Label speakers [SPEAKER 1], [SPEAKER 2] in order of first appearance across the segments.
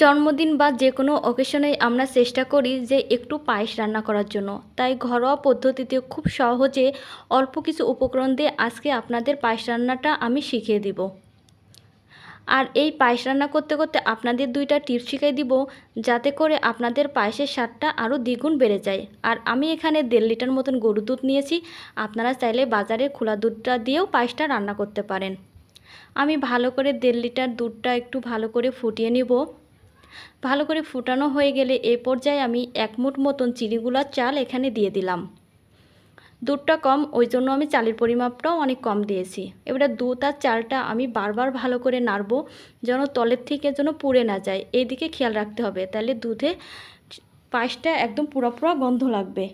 [SPEAKER 1] জন্মদিন বা যে কোনো অকেশনেই আমরা চেষ্টা করি যে একটু পায়েস রান্না করার জন্য। তাই ঘরোয়া পদ্ধতিতে খুব সহজে অল্প কিছু উপকরণ দিয়ে আজকে আপনাদের পায়েস রান্নাটা আমি শিখিয়ে দিব। আর এই পায়েস রান্না করতে করতে আপনাদের দুইটা টিপস শিখিয়ে দিব, যাতে করে আপনাদের পায়েসের স্বাদটা আরও দ্বিগুণ বেড়ে যায়। আর আমি এখানে দেড় লিটার মতন গরু দুধ নিয়েছি, আপনারা চাইলে বাজারে খোলা দুধটা দিয়েও পায়েসটা রান্না করতে পারেন। আমি ভালো করে দেড় লিটার দুধটা একটু ভালো করে ফুটিয়ে নিব। ভালো করে ফুটানো হয়ে গেলে এ পর্যায়ে আমি এক মুঠ মতন চিনিগুলার চাল এখানে দিয়ে দিলাম। দুধটা কম, ওই জন্য আমি চালের পরিমাপটাও অনেক কম দিয়েছি। এবারে দুধ আর চালটা আমি বারবার ভালো করে নাড়বো যেন তলের থেকে যেন পুড়ে না যায়। এই দিকে খেয়াল রাখতে হবে, তাহলে দুধে পায়েসটা একদম পুরো পুরো গন্ধ লাগবে।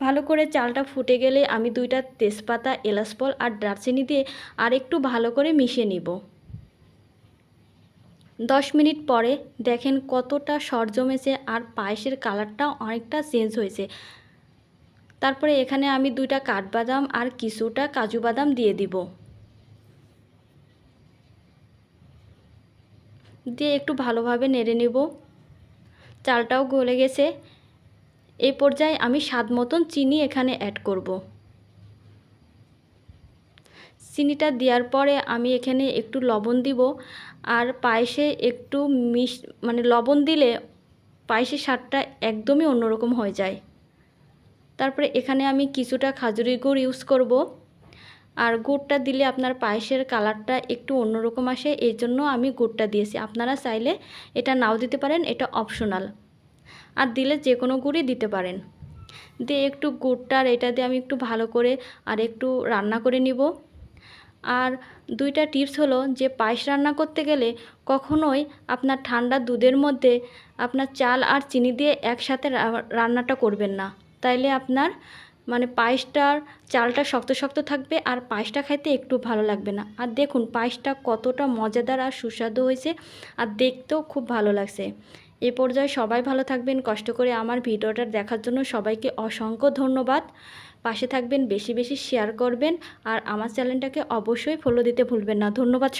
[SPEAKER 1] ভালো করে চালটা ফুটে গেলে আমি দুইটা তেজপাতা, এলাচ ফল আর দারচিনি দিয়ে আর একটু ভালো করে মিশিয়ে নিব। দশ মিনিট পরে দেখেন কতটা সর জমেছে আর পায়েসের কালারটা অনেকটা চেঞ্জ হয়েছে। তারপরে এখানে আমি দুইটা কাঠবাদাম আর কিছুটা কাজু বাদাম দিয়ে দিব। দিয়ে একটু ভালোভাবে নেড়ে নেব। চালটাও গলে গেছে। এই পর্যায়ে আমি স্বাদ মতন চিনি এখানে অ্যাড করব। চিনিটা দেওয়ার পরে আমি এখানে একটু লবণ দিব। আর পায়েসে একটু মিশ মানে লবণ দিলে পায়েসের স্বাদটা একদমই অন্যরকম হয়ে যায়। তারপরে এখানে আমি কিছুটা খাজুরি গুড় ইউজ করব। আর গুড়টা দিলে আপনার পায়েসের কালারটা একটু অন্যরকম আসে এই জন্য আমি গুড়টা দিয়েছি। আপনারা চাইলে এটা নাও দিতে পারেন, এটা অপশনাল আর দিলে যে কোনো গুড়ই দিতে পারেন। দিয়ে একটু গুড়টা আর এটা দিয়ে আমি একটু ভালো করে আর একটু রান্না করে নিব। আর দুইটা টিপস হলো যে পায়েস রান্না করতে গেলে কখনোই আপনার ঠান্ডা দুধের মধ্যে আপনার চাল আর চিনি দিয়ে একসাথে রান্নাটা করবেন না। তাইলে আপনার মানে পায়েসটার চালটা শক্ত শক্ত থাকবে আর পায়েসটা খাইতে একটু ভালো লাগবে না। আর দেখুন পায়েসটা কতটা মজাদার আর সুস্বাদু হয়েছে আর দেখতেও খুব ভালো লাগছে। এ পর্যায়ে সবাই ভালো থাকবেন। কষ্ট করে আমার ভিডিওটা দেখার জন্য সবাইকে অসংখ্য ধন্যবাদ। পাশে থাকবেন, বেশি বেশি শেয়ার করবেন আর আমার চ্যানেলটাকে অবশ্যই ফলো দিতে ভুলবেন না। ধন্যবাদ